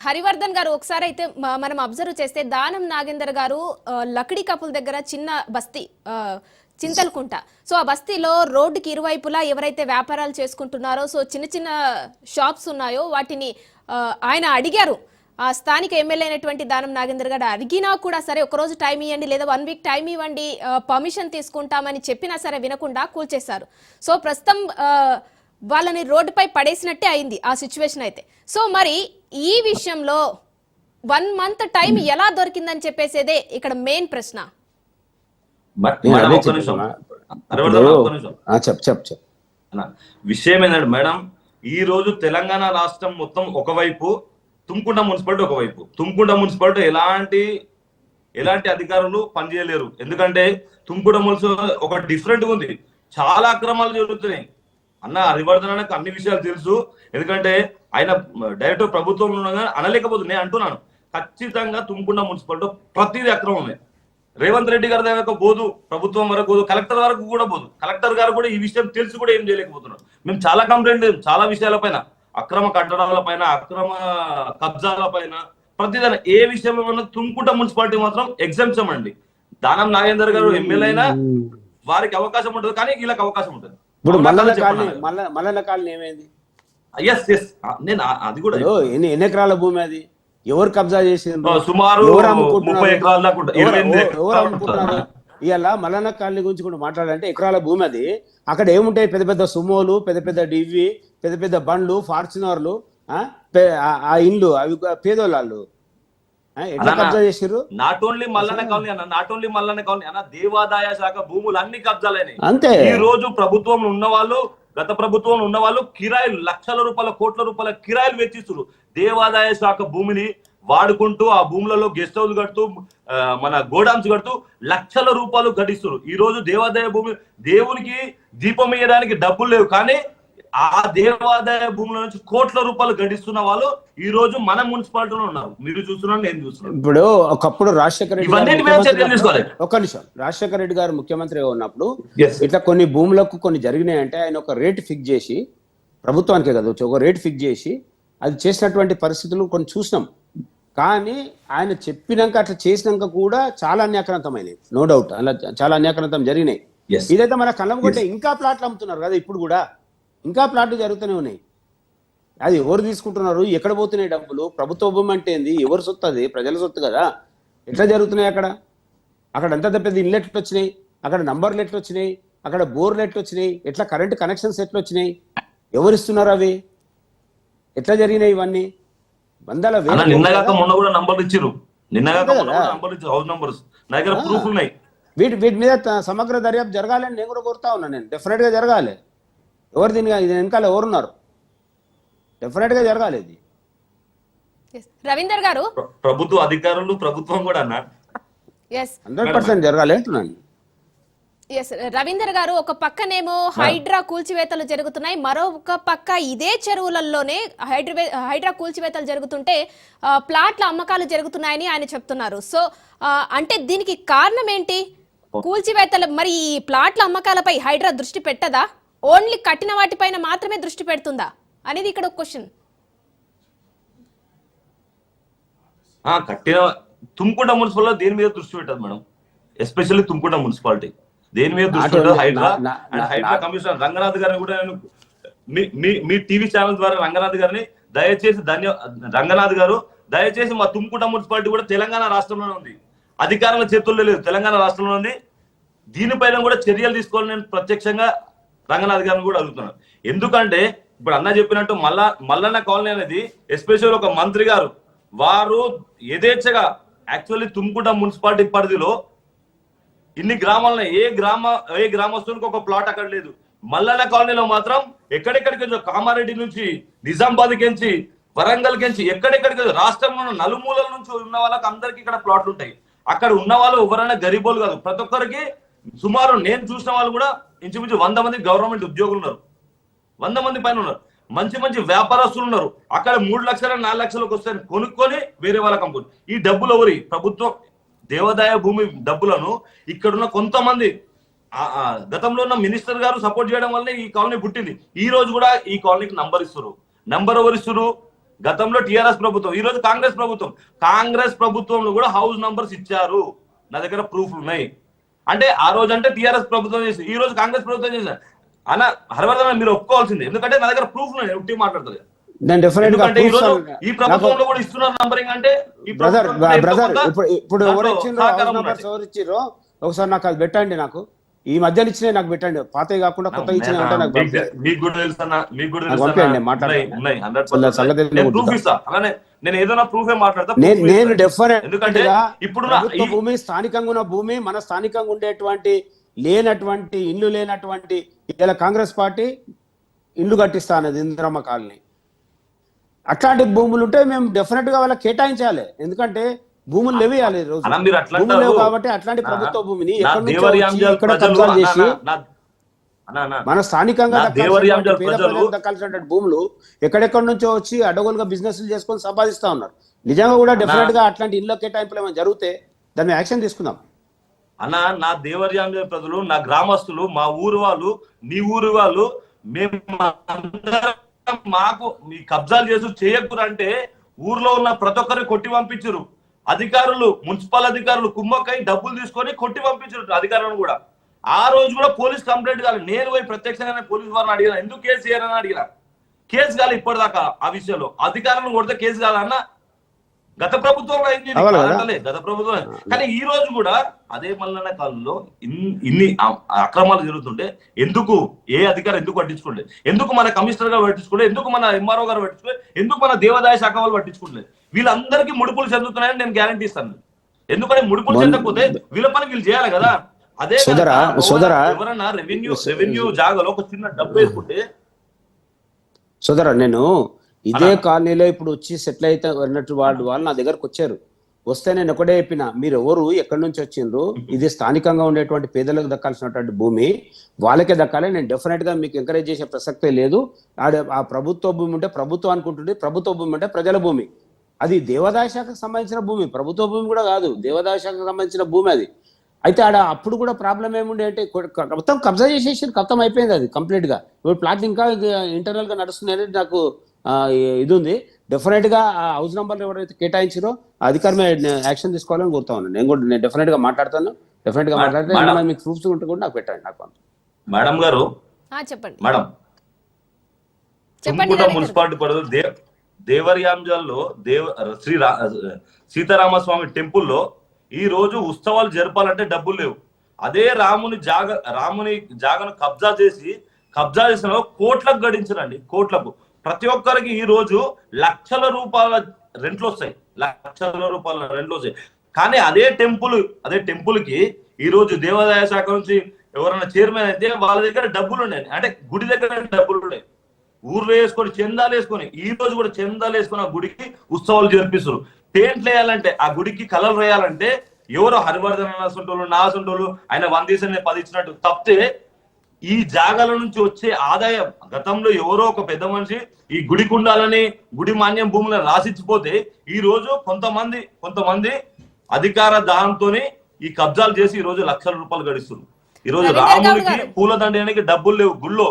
హరివర్ధన్ గారు ఒకసారి అయితే మనం అబ్జర్వ్ చేస్తే దానం నాగేందర్ గారు ఆ, లక్డీ కపుల్ దగ్గర చిన్న బస్తీ చింతలకుంట. సో ఆ బస్తీలో రోడ్డుకి ఇరువైపులా ఎవరైతే వ్యాపారాలు చేసుకుంటున్నారో సో చిన్న చిన్న షాప్స్ ఉన్నాయో వాటిని ఆయన అడిగారు. ఆ స్థానిక ఎమ్మెల్యే అయినటువంటి దానం నాగేందర్ గారు అడిగినా కూడా సరే ఒక రోజు టైం ఇవ్వండి లేదా వన్ వీక్ టైం ఇవ్వండి పర్మిషన్ తీసుకుంటామని చెప్పినా సరే వినకుండా కూల్చేశారు. సో ప్రస్తుతం వాళ్ళని రోడ్డుపై పడేసినట్టే అయింది ఆ సిచ్యువేషన్ అయితే. సో మరి ఈ విషయంలో వన్ మంత్ టైం ఎలా దొరికిందని చెప్పేసేదే ఇక్కడ మెయిన్ ప్రశ్న. హరివర్ధన్ చెప్ చెప్ చెప్ విషయం ఏంటంటే మేడం ఈ రోజు తెలంగాణ రాష్ట్రం మొత్తం ఒకవైపు తుమ్కుంట మున్సిపాలిటీ ఒకవైపు. తుమ్కుంట మున్సిపాలిటీ ఎలాంటి ఎలాంటి అధికారులు పనిచేయలేరు. ఎందుకంటే తుమ్కుంట మున్సిపాలిటీ ఒక డిఫరెంట్ ఉంది. చాలా అక్రమాలు జరుగుతున్నాయి. అన్న హరివర్ధనానికి అన్ని విషయాలు తెలుసు. ఎందుకంటే ఆయన డైరెక్ట్ ప్రభుత్వంలో ఉండగా అనలేకపోతుంది నేను అంటున్నాను. ఖచ్చితంగా తుమ్కుంట మున్సిపాలిటీ ప్రతిదీ అక్రమమే రేవంత్ రెడ్డి గారి దగ్గర పోదు ప్రభుత్వం వరకు పోదు కలెక్టర్ వరకు కూడా పోదు కలెక్టర్ గారు కూడా ఈ విషయం తెలిసి కూడా ఏం చేయలేకపోతున్నారు. మేము చాలా కంప్లైంట్ చాలా విషయాల పైన. అక్రమ కట్టడాల పైన అక్రమ కబ్జాల పైన ప్రతిదాని. ఏ విషయంలో తుమ్కుంట మున్సిపాలిటీ మాత్రం ఎగ్జామ్షన్ అండి. దానం నాగేందర్ గారు ఎమ్మెల్యే అయినా వారికి అవకాశం ఉంటుంది కానీ వీళ్ళకి అవకాశం ఉంటుంది. ఇప్పుడు మల్లన్న కాలనీ మల్లన్న కాలనీ ఏమైంది? ఎస్ ఎస్ నేను ఆ- అది కూడా ఎన్ని ఎకరాల భూమి అది ఎవరు కబ్జా చేసిండ్రు సుమారు? ముప్పై ఎకరాల. ఎవరు- అమ్ముకుంటున్నారు. ఇవాళ మల్లన్న కాలనీ గురించి కూడా మాట్లాడాలంటే ఎకరాల భూమి అది అక్కడ ఏముంటాయి పెద్ద పెద్ద సుమోలు పెద్ద పెద్ద డివి పెద్ద పెద్ద బండ్లు ఫార్చునర్లు ఆ? ఇండ్లు అవి పేదోళ్ళు? ఎట్లా కబ్జా చేసిర్రు నాట్ ఓన్లీ మల్లన్న కాలనీ అన్న నాట్ ఓన్లీ మల్లన్న కాలనీ అన్న దేవాదాయ శాఖ భూములు అన్ని కబ్జాలైనాయి అంతే ఈ రోజు ప్రభుత్వం ఉన్న వాళ్ళు గత ప్రభుత్వం ఉన్న వాళ్ళు కిరాయిలు లక్షల రూపాయల కోట్ల రూపాయల కిరాయిలు వెచ్చిస్తున్నారు. దేవాదాయ శాఖ భూమిని వాడుకుంటూ ఆ భూములలో గెస్ట్ హౌస్ కడుతూ మన గోడామ్స్ కడుతూ లక్షల రూపాయలు గడిస్తున్నారు. ఈ రోజు దేవాదాయ భూమి దేవునికి దీపం వేయడానికి డబ్బులు లేవు. కానీ ఆ దేవాదాయ భూముల నుంచి కోట్ల రూపాయలు గడిస్తున్న వాళ్ళు ఈ రోజు మన మున్సిపాలిటీలో ఉన్నారు. మీరు చూస్తున్నారు నేను చూస్తున్నాను. ఇప్పుడు ఒకప్పుడు రాజశేఖర రెడ్డి. ఒక్క నిమిషం. రాజశేఖర రెడ్డి గారు ముఖ్యమంత్రిగా ఉన్నప్పుడు. ఇట్లా కొన్ని భూములకు కొన్ని జరిగినాయంటే ఆయన ఒక రేట్ ఫిక్స్ చేసి ప్రభుత్వానికే కదా ఒక రేట్ ఫిక్స్ చేసి అది చేసినటువంటి పరిస్థితులు కొన్ని చూసినాం. కానీ ఆయన చెప్పినాక అట్లా చేసినాక కూడా చాలా అన్యాక్రాంతమైనవి నో డౌట్ అలా చాలా అన్యాక్రాంతం జరిగినాయి. ఇదైతే మన కళ్ళం కొట్టే ఇంకా ప్లాట్లు అమ్ముతున్నారు కదా ఇప్పుడు కూడా. ఇంకా ప్లాట్లు జరుగుతూనే ఉన్నాయి. అది ఎవరు తీసుకుంటున్నారు? ఎక్కడ పోతున్నాయి డబ్బులు? ప్రభుత్వ భూమి అంటే ఏంది? ఎవరు సొత్తు అది? ప్రజల సొత్తు కదా. ఎట్లా జరుగుతున్నాయి అక్కడ? అక్కడ ఎంత పెద్ద ఇల్లు ఎట్లా వచ్చినాయి? అక్కడ నంబర్లు ఎట్లా వచ్చినాయి? అక్కడ బోర్లు ఎట్లా వచ్చినాయి? ఎట్లా కరెంట్ కనెక్షన్స్ ఎట్లా వచ్చినాయి? ఎవరు ఇస్తున్నారు అవి? ఎట్లా జరిగినాయి ఇవన్నీ? వందల వేల అన్న కోట్లు నిన్నగాక కదా? మొన్న కూడా నంబర్లు ఇచ్చిర్రు. నిన్నగాక అంతే మొన్న కదా. కూడా నంబర్లు ఇచ్చారు హౌస్ నంబర్స్. నా దగ్గర ఆ. ప్రూఫ్ ఉన్నాయి. వీటి వీటి మీద సమగ్ర దర్యాప్తు జరగాలని నేను కూడా కోరుతా ఉన్నా నేను. డెఫినెట్గా జరగాలి. ఎవరు దీని ఇది వెనకాల ఎవరున్నారు? డెఫినెట్గా జరగాలి ఇది. Yes. రవీందర్ గారు? ప్ర- ప్రభుత్వ అధికారులు ప్రభుత్వం కూడా అన్న ఎస్ హండ్రెడ్ పర్సెంట్ జరగాలి అంటున్నాను. ఎస్ రవీందర్ గారు ఒక పక్కనేమో హైడ్రా కూల్చివేతలు జరుగుతున్నాయి. మరొక పక్క ఇదే చెరువులలోనే హైడ్రా హైడ్రా కూల్చివేతలు జరుగుతుంటే ప్లాట్ల అమ్మకాలు జరుగుతున్నాయని ఆయన చెప్తున్నారు. సో అంటే దీనికి కారణం ఏంటి? కూల్చివేతలు మరి ఈ ప్లాట్ల అమ్మకాలపై హైడ్రా దృష్టి పెట్టదా? ఓన్లీ కట్టిన వాటిపైన మాత్రమే దృష్టి పెడుతుందా? అనేది ఇక్కడ ఒక క్వశ్చన్ ఆ కట్టిన తుమ్కుంట మున్సిపాలిటీ దేని మీద దృష్టి పెట్టదు మేడం? Especially Tumkunta municipality. దేని మీద దృష్టి పెట్టదు? హైడ్రా అండ్ హైడ్రా కమిషనర్ రంగనాథ్ గారిని కూడా నేను మీ మీ మీ టీవీ ఛానల్ ద్వారా రంగనాథ్ గారిని దయచేసి ధన్య రంగనాథ్ గారు దయచేసి మా తుమ్కుంట మున్సిపాలిటీ కూడా తెలంగాణ రాష్ట్రంలోనే ఉంది. అధికారుల చేతుల్లో లేదు. తెలంగాణ రాష్ట్రంలో ఉంది. దీనిపైన కూడా చర్యలు తీసుకోవాలని నేను ప్రత్యక్షంగా రంగనాథ్ గారిని కూడా అడుగుతున్నాను. ఎందుకంటే ఇప్పుడు అన్న చెప్పినట్టు మల్ల మల్లన్న కాలనీ అనేది ఎస్పెషల్ ఒక మంత్రి గారు. వారు యథేచ్ఛగా యాక్చువల్లీ తుమ్కుంట మున్సిపాలిటీ పరిధిలో ఇన్ని గ్రామాలను ఏ గ్రామ ఏ గ్రామస్తునికి ఒక ప్లాట్ అక్కడ లేదు. మల్లన్న కాలనీలో మాత్రం ఎక్కడెక్కడికి కామారెడ్డి నుంచి నిజామాబాద్ కెంచి వరంగల్ కెంచి ఎక్కడెక్కడికి రాష్ట్రంలో నలుమూలల నుంచి ఉన్న వాళ్ళకి అందరికి ఇక్కడ ప్లాట్లు ఉంటాయి. అక్కడ ఉన్న వాళ్ళు ఎవరైనా గరీబోలు కాదు. ప్రతి ఒక్కరికి సుమారు నేను చూసిన వాళ్ళు కూడా ఇంచుమించు వంద మంది గవర్నమెంట్ ఉద్యోగులు ఉన్నారు. వంద మంది పైన ఉన్నారు. మంచి మంచి వ్యాపారస్తులు ఉన్నారు. అక్కడ మూడు లక్షల నాలుగు లక్షలకు వస్తాయని కొనుక్కొని వేరే వాళ్ళకి కంపెనీ. ఈ డబ్బులు ఎవరి? ప్రభుత్వం దేవాదాయ భూమి డబ్బులను ఇక్కడున్న కొంతమంది గతంలో ఉన్న మినిస్టర్ గారు సపోర్ట్ చేయడం వల్లనే ఈ కాలనీ పుట్టింది. ఈ రోజు కూడా ఈ కాలనీకి నంబర్ ఇస్తారు నంబర్ ఎవరు ఇస్తారు గతంలో టిఆర్ఎస్ ప్రభుత్వం ఈ రోజు కాంగ్రెస్ ప్రభుత్వం. కాంగ్రెస్ ప్రభుత్వంలో కూడా హౌస్ నంబర్స్ ఇచ్చారు. నా దగ్గర ప్రూఫ్లు ఉన్నాయి. అంటే ఆ రోజు అంటే టిఆర్ఎస్ ప్రభుత్వం చేసి ఈ రోజు కాంగ్రెస్ ప్రభుత్వం చేశారు అన్న హరివర్ధన్ మీరు ఒప్పుకోవాల్సింది. ఎందుకంటే నా దగ్గర ప్రూఫ్ ఉట్టి మాట్లాడుతుంది. ఎందుకంటే ఈ రోజు ప్రభుత్వంలో కూడా ఇస్తున్నారు నంబరింగ్ అంటే ఈ బ్రదర్ బ్రదర్ ఇప్పుడు ఎవరు ఇచ్చిండ్రో ఒకసారి నాకు అది పెట్టండి నాకు. ఈ మధ్యలో ఇచ్చినవి నాకు పెట్టండి. పాతవి కాకుండా కొత్త ఇచ్చినవి ఉంటే నాకు మీకు- కూడా తెలుసు మీకు కూడా తెలుసు. నేను మాట్లాడతాను. ఉన్నాయి, ఉన్నాయి, 100% అసలు సంగతి నేను తెలియదు. ప్రూఫ్ ఇస్తా అలానే నేను ఏదైనా ప్రూఫే మాట్లాడతా నేను. డెఫినెట్ ఎందుకంటే ఇప్పుడు భూమి స్థానికంగా ఉన్న భూమి మన స్థానికంగా ఉండేటువంటి లేనటువంటి ఇల్లు లేనటువంటి ఇలా కాంగ్రెస్ పార్టీ ఇల్లు కట్టిస్తా అనేది ఇందిరమ్మ కాలనీ అట్లాంటి భూములు ఉంటే మేము డెఫినెట్గా వాళ్ళకి కేటాయించాలి ఎందుకంటే భూములు లేవేయాలి ఈ రోజు భూములు లేవు. కాబట్టి అట్లాంటి ప్రభుత్వ భూమిని ఎక్కడి చేసి మన స్థానికంగా దక్కాల్సినటువంటి భూములు ఎక్కడెక్కడి నుంచో వచ్చి అడవులుగా బిజినెస్ చేసుకొని సంపాదిస్తా ఉన్నారు. నిజంగా కూడా డెఫినెట్గా అట్లాంటి ఇళ్ళ కేటాయింపులు ఏమైనా జరిగితే దాని మీద యాక్షన్ తీసుకుందాం. అన్న నా దేవర్యాంజ ప్రజలు నా గ్రామస్తులు మా ఊరు వాళ్ళు నీ ఊరు వాళ్ళు మేము మాకు మీ కబ్జాలు చేసి చేయకురంటే ఊర్లో ఉన్న ప్రతి ఒక్కరిని కొట్టి పంపించరు అధికారులు మున్సిపల్ అధికారులు కుమ్మక్కై డబ్బులు తీసుకొని కొట్టి పంపించారు అధికారులను కూడా. ఆ రోజు కూడా పోలీస్ కంప్లైంట్ కాదు నేను పోయి ప్రత్యక్షంగానే పోలీస్ వారిని అడిగిన ఎందుకు కేసు చేయరని అడిగిన? కేసు కాదు ఇప్పటిదాకా ఆ విషయంలో. అధికారులను కొడితే కేసు కాదన్న గత ప్రభుత్వంలో అయింది గత ప్రభుత్వం కానీ ఈ రోజు కూడా అదే మల్లన్న కాలంలో ఇన్- ఇన్ని అక్రమాలు జరుగుతుంటే ఎందుకు ఏ అధికారి ఎందుకు పట్టించుకోలేదు? ఎందుకు మన కమిషనర్ గారు పట్టించుకోలేదు? ఎందుకు మన ఎంఆర్ఓ గారు పట్టించుకోలేదు? ఎందుకు మన దేవాదాయ శాఖ వాళ్ళు పట్టించుకోలేదు? వీళ్ళందరికీ ముడుపులు చెందుతున్నాయని నేను గ్యారంటీ ఇస్తాను. ఎందుకని ముడుపులు చెందకపోతే వీళ్ళ పని వీళ్ళు చేయాలి కదా. అదే సోదరా, సోదరా. ఎవరన్నా రెవెన్యూ రెవెన్యూ జాగాలో ఒక చిన్న డబ్బు వేసుకుంటే సోదరా నేను ఇదే కాలనీలో ఇప్పుడు వచ్చి సెటిల్ అయితే అన్నట్టు వాళ్ళు వాళ్ళు నా దగ్గరకు వచ్చారు. వస్తే నేను ఒకటే చెప్పిన మీరు ఎవరు ఎక్కడి నుంచి వచ్చిండ్రు? ఇది స్థానికంగా ఉండేటువంటి పేదలకు దక్కాల్సినటువంటి భూమి. వాళ్ళకే దక్కాలి. నేను డెఫినెట్గా మీకు ఎంకరేజ్ చేసే ప్రసక్తే లేదు. ఆ ప్రభుత్వ భూమి ఉంటే ప్రభుత్వం అనుకుంటుంది ప్రభుత్వ భూమి అంటే ప్రజల భూమి. అది దేవాదాయ శాఖకు సంబంధించిన భూమి. ప్రభుత్వ భూమి కూడా కాదు. దేవాదాయ శాఖకు సంబంధించిన భూమి అది. అయితే ఆడ అప్పుడు కూడా ప్రాబ్లం ఏముండే అంటే మొత్తం కబ్జా చేసేసి ఖతం అయిపోయింది అది కంప్లీట్గా. ఇప్పుడు ప్లాట్ ఇంకా ఇంటర్నల్గా నడుస్తుంది అనేది నాకు ఇది ఉంది. డెఫినెట్గా ఆ హౌస్ నంబర్ ఎవరైతే కేటాయించారో ఆ అధికారి మీద యాక్షన్ తీసుకోవాలని కోరుతా ఉన్నాను. నేను కూడా నేను డెఫినెట్గా మాట్లాడతాను. డెఫినెట్గా మేడం, మాట్లాడితే మీకు ప్రూఫ్స్ ఉంటే కూడా నాకు పెట్టండి నాకు. మేడం గారు ఆ, చెప్పండి. మేడం. చెప్పండి తుమ్ముట. మున్సిపాలిటీ పరిధిలో దే దేవర్యాంజల్లో దేవ శ్రీ సీతారామస్వామి టెంపుల్లో ఈ రోజు ఉత్సవాలు జరపాలంటే డబ్బులు లేవు. అదే రాముని జాగ రాముని జాగను కబ్జా చేసి కబ్జా చేసిన కోట్లకు గడించరండి కోట్లకు. ప్రతి ఒక్కరికి ఈ రోజు లక్షల రూపాయల రెంట్లు వస్తాయి. లక్షల రూపాయల రెంట్లు వస్తాయి. కానీ అదే టెంపుల్ అదే టెంపుల్కి ఈ రోజు దేవాదాయ శాఖ నుంచి ఎవరైనా చైర్మన్ అయితే వాళ్ళ దగ్గర డబ్బులు ఉన్నాయి. అంటే గుడి దగ్గర డబ్బులు ఉన్నాయి. ఊర్లో వేసుకొని చందాలు వేసుకొని ఈ రోజు కూడా చందాలు వేసుకొని ఆ గుడికి ఉత్సవాలు జరిపిస్తారు పెయింట్లు వేయాలంటే ఆ గుడికి కలర్ వేయాలంటే ఎవరో హరివర్ధన్ అసంటోళ్ళు నా అసంటోళ్ళు ఆయన వందేసిన పది ఇచ్చినట్టు తప్పితే ఈ జాగాల నుంచి వచ్చే ఆదాయం గతంలో ఎవరో ఒక పెద్ద మనిషి ఈ గుడి కుండాలని గుడి మాన్యం భూములను రాసిచ్చిపోతే ఈ రోజు కొంతమంది కొంతమంది అధికార దాహంతోని ఈ కబ్జాలు చేసి ఈ రోజు లక్షల రూపాయలు గడిస్తున్నారు ఈ రోజు రాముడికి. పూల దండయానికి డబ్బులు లేవు గుళ్ళో